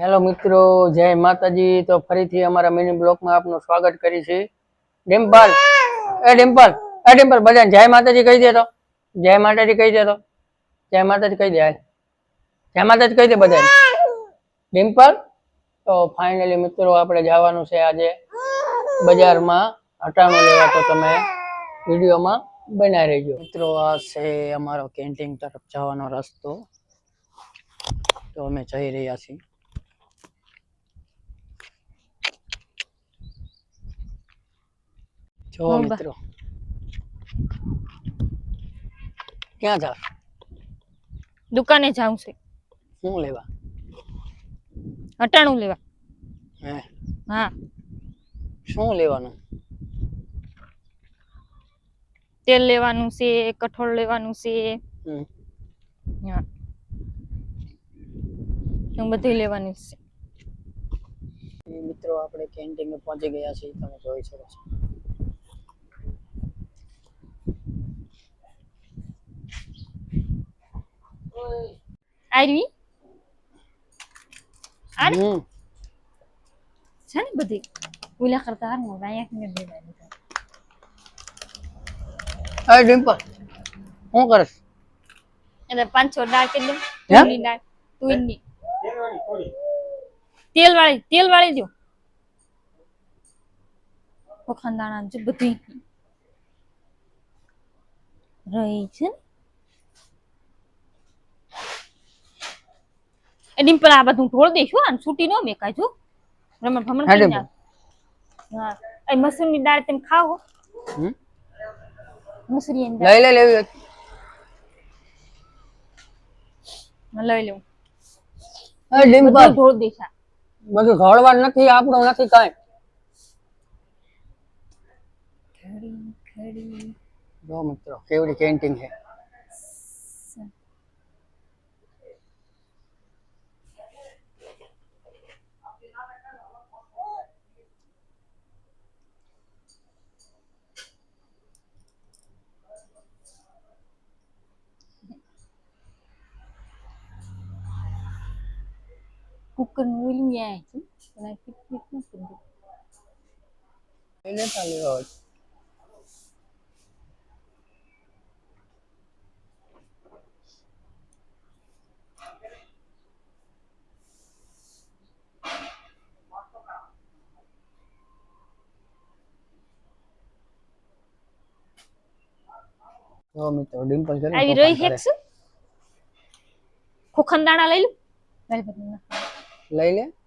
Hello મિત્રો, જય માતાજી. તો ફરીથી અમારા મિની બ્લોકમાં આપનું સ્વાગત કરી છે. ડિમ્પલ. એ ડિમ્પલ એ ડિમ્પલ, બધાને જય માતાજી કહી દે તો જય માતાજી કહી દે તો જય માતાજી કહી દે જય માતાજી કહી દે બધાને. ડિમ્પલ, તો ફાઇનલી મિત્રો આપણે જવાનું છે આજે બજારમાં હટાણું લેવા. તો તમે વિડીયોમાં બના રહેજો. મિત્રો, આ છે અમારો કેન્ટીન તરફ જવાનો રસ્તો. તો અમે જઈ રહ્યા છીએ. જો મિત્રો. ક્યાં જાવ? દુકાને જાઉં છે. શું લેવા? અટાણું લેવા. હે? હા. શું લેવાનું? તેલ લેવાનું છે કઠોળ લેવાનું છે. હમ. હા. બધું લેવાનું છે. મિત્રો આપણે કેન્ટીન પહોંચી ગયા છીએ. તમે જોઈ શકો છો. આરવી? આર છે ને બધી? ઓલા કરતા હાર અહીંયા ને દેવાની એ ડિમ્પલ હું કરસ એટલે પાંચ છ ડાળ કે દઉં ડાળ તુરની તેલ વાળી તેલ વાળી દો. વખાણ દાણા બધી. રહી છે ને? એ ડિમ્પલ આ બધું ઢોળ દઈશું આ છૂટી ન મેકાય જો. રમણ ભમણ કરી. નાખ. હા. એ મસૂરની દાળ તમે ખાઓ હમ? મસૂરી દાળ લઈ લે લેવી હોય. લઈ લઉં. એ ડિમ્પલ. ઢોળ દઈશ બધું ઢોળવાનું નથી આપણું નથી કાંઈ. ખડી ખડી જો મિત્રો કેવડી કેન્ટીન છે. કુકરનું ઓલું યાય છે પણ આ ફીટ ફીટ ન કરી લઈ લેતા લેવા હોય તો. જો મિત્રો ડિમ્પલ કરીને આવી તોફાન રહી કરે. હેક શું ખોખંદાણા લઈ લઉં મારી બધી નાખ. લઈ લે.